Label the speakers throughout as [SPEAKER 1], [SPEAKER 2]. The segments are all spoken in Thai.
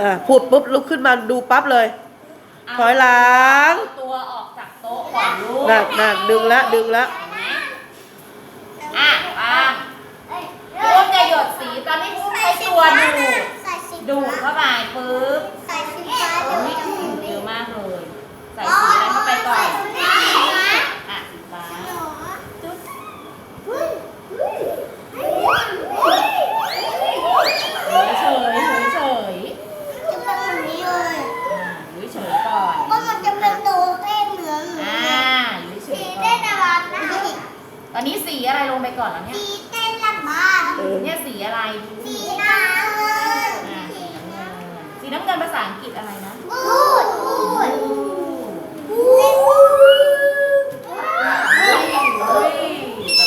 [SPEAKER 1] อ่าพูดปุ๊บลุกขึ้นมาดูปั๊บเลย ถอยหลัง
[SPEAKER 2] เอาตัวออกจากโต๊ะก่อนลูก
[SPEAKER 1] น่ะน่ะดึงละดึงละ
[SPEAKER 2] เห็นไหมอะฟังพูมจะหยดสีตอนนี้พูมใช้ตัวดูด
[SPEAKER 3] ใส่สี
[SPEAKER 2] ดูดเข้าไปปึ๊บ
[SPEAKER 3] ใส่สีฟ้า
[SPEAKER 2] โอ้
[SPEAKER 3] เดี๋ยวย
[SPEAKER 2] ดู
[SPEAKER 3] จะ
[SPEAKER 2] ดเยอะมากเลย ใส่สีอะไรเข้าไปก่อน อะสีฟ้าจุ๊บเฉยเฉยเฉย
[SPEAKER 3] จะเป็นแบบนี้เลย
[SPEAKER 2] อ่าอยู่เฉยก่อน
[SPEAKER 3] ก็มันจะเป็นโดเต้นเหมือน
[SPEAKER 2] อ่าอยู่เฉ
[SPEAKER 3] สี
[SPEAKER 2] ยก่
[SPEAKER 3] เต้
[SPEAKER 2] อน น
[SPEAKER 3] อะไรนะ
[SPEAKER 2] ตอนนี้สีอะไรลงไปก่อนแล้วเนี่ย
[SPEAKER 3] สีเต้นละบ้าน
[SPEAKER 1] เออ
[SPEAKER 2] เนี่ยสีอะไรดู
[SPEAKER 3] สีน้ำเงิน
[SPEAKER 2] อ่าสีน้ำเงินสีน้ำเงินภาษาอังกฤษอะไรนะ
[SPEAKER 3] พูดพูดพูด
[SPEAKER 2] เฮ้ยแบบนี้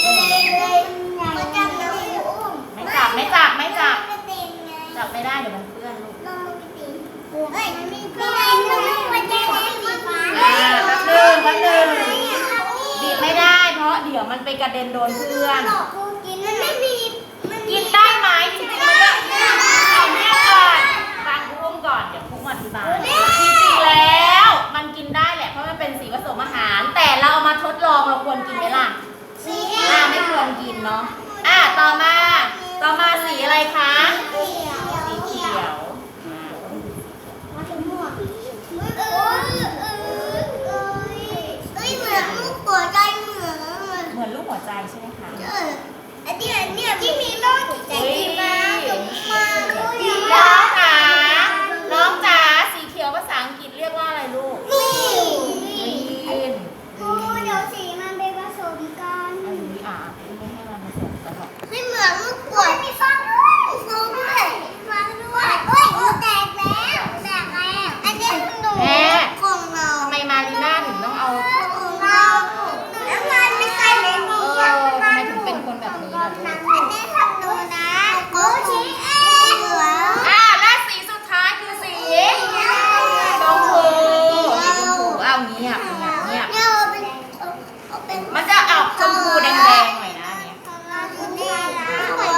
[SPEAKER 3] มันจะไม่อุ้ม
[SPEAKER 2] ไม่จับไม่จับไม่จับ
[SPEAKER 3] ไม่ติดไง
[SPEAKER 2] จับไม่ได้เดี๋ยวมันเปื้อนลูก
[SPEAKER 3] ลองไม่ติดเฮ้ยไม่ได้มันจะได้สีฟ้า
[SPEAKER 2] อ่าแป๊บนึงแป๊บนึงบีบไม่ได้ เพราะเดี๋ยวมันไปกระเด็นโดนเพื่อน
[SPEAKER 3] กินมันไม่มีมัน
[SPEAKER 2] กินได้ไหมจริงๆมันก็เอาเนี่ยก่อนฟังพุ่มก่อนเดี๋ยวพุ่มอธิบายจริงๆแล้ว มันกินได้แหละเพราะมันเป็นสีผสมอาหาร แต่เราเอามาทดลองเราควรกินไหมล่ะ
[SPEAKER 3] สี
[SPEAKER 2] อ่าไม่ควรกินเนาะอ่าต่อมา ต่อมาสีอะไรคะ
[SPEAKER 3] เขียว
[SPEAKER 2] สีเขียวอ่า
[SPEAKER 3] มันจะม่วงเออเออเออเอ้ยเหมือนลูกหัวใจเหมือน
[SPEAKER 2] เหมือนลูกหัว ใจใช่ไหมคะ
[SPEAKER 3] เอออันเนี้ยเนี่ยที่มีโรคหัวใจดีมากมาดูดิ
[SPEAKER 2] น้องจ๋าน้องจ๋าสีเขียวภาษาอังกฤษเรียกว่าอะไรลูก
[SPEAKER 3] นี่
[SPEAKER 2] กรีน
[SPEAKER 3] ครูเดี๋ยวสีมันไปผสมกัน
[SPEAKER 2] อันนี้อะไม่ให้มันผสมกันหรอก
[SPEAKER 3] ไม่เหมือนลูกขวดมีฟังด้วยฟังด้วยฟังด้วยเฮ้ยหัวแตกแล้วแตกแล้วอันนี้หนูของเรา
[SPEAKER 2] ทำไมมารีน่าถึงต้องเอา
[SPEAKER 3] ของเราแล้วมันไม่ใส่ใน
[SPEAKER 2] เอ
[SPEAKER 3] นี้
[SPEAKER 2] อทำไมถึงเป็นคนแบบนี้ล่ะลูก
[SPEAKER 3] อันนี้ทำดูนะโอ้ชี้เองเหรอ
[SPEAKER 2] อะและสีสุดท้ายคือสีชมพูสีชมพูอ้าวเงียบเงียบเงียบ
[SPEAKER 3] เนี่ยเอาเป็นเอาเป็น
[SPEAKER 2] มันจะออกชมพูแดงๆหน่อยนะเนี่ย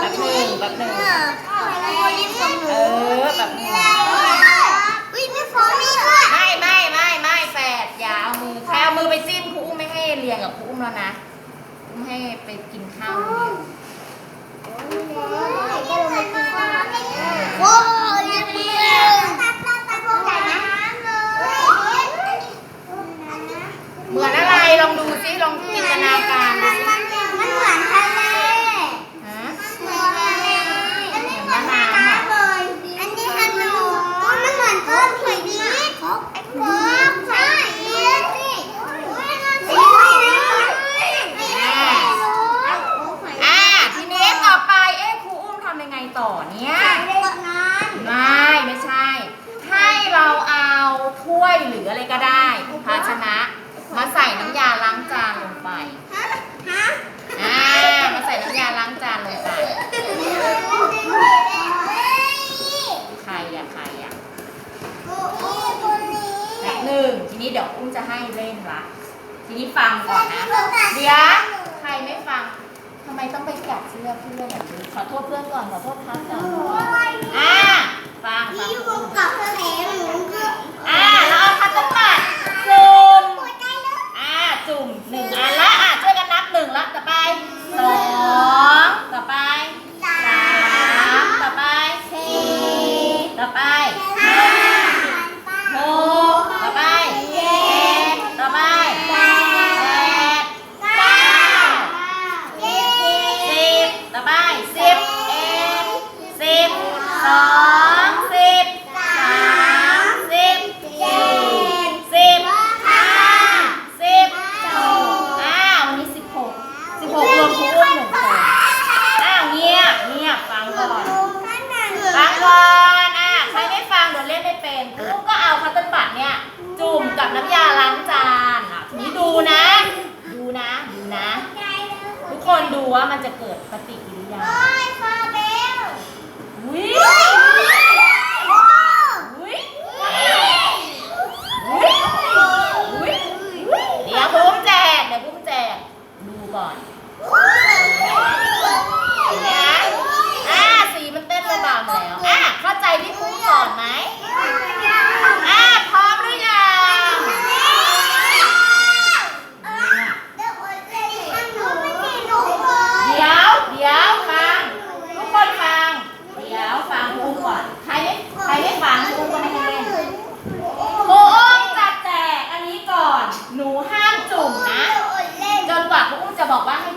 [SPEAKER 2] แบบหนึ่งแบบหนึ่ง เออแบบนี้
[SPEAKER 3] อุ้ยมีฟองนี่ด้วย
[SPEAKER 2] ไม่ไม่ไม่ไม่แฝดอย่าเอามือใครเอามือไปจิ้มครูอุ้มไม่ให้เรียงกับครูอุ้ม แล้วนะอุ้มให้ไปกินข้าวคนเดียว
[SPEAKER 3] โอ้ยยังมีตัดตัดตัดพวกไหนนะ
[SPEAKER 2] เหมือนอะไรลองดูซิลองจินตนาการดูสิ
[SPEAKER 3] มันมันเหมือนทะเล
[SPEAKER 2] ฮะ
[SPEAKER 3] เหมือนทะเลอันนี้เหมือนน้ำเลยอันนี้ฮันนูมันเหมือนต้นผีดีครบครบใช่ดูสิสี
[SPEAKER 2] อ่าทีนี้ต่อไปเอ๊ะครู อุ้มทำยังไงต่อเนี่ยไม่ไม่ใช่ ให้เราเอาถ้วยหรืออะไรก็ได้ ภาชนะ มาใส่น้ำยาล้างจานลงไปอ่ามาใส่น้ำยาล้างจานลงไปใครอะใครอะแบบหนึ่งทีนี้เดี๋ยวอุ้มจะให้เล่นละทีนี้ฟังก่อนนะเดี๋ยวใครไม่ฟัง ทำไมต้องไปกัดเสื้อเพื่อนแบบนี้ขอโทษเพื่อนก่อนขอโทษครับก่อน อ ดูว่ามันจะเกิดปฏิกิริยาวิวิวิวิเดี๋ยวพุ่มแจกเดี๋ยวพุ่มแจกดูก่อนเห็นไหมคะอ่าสีมันเต้นระบำแล้วอะเข้าใจที่พุ่มส หนูห้ามจุ่มนะ จนกว่าครูอุ้มจะบอกว่าให้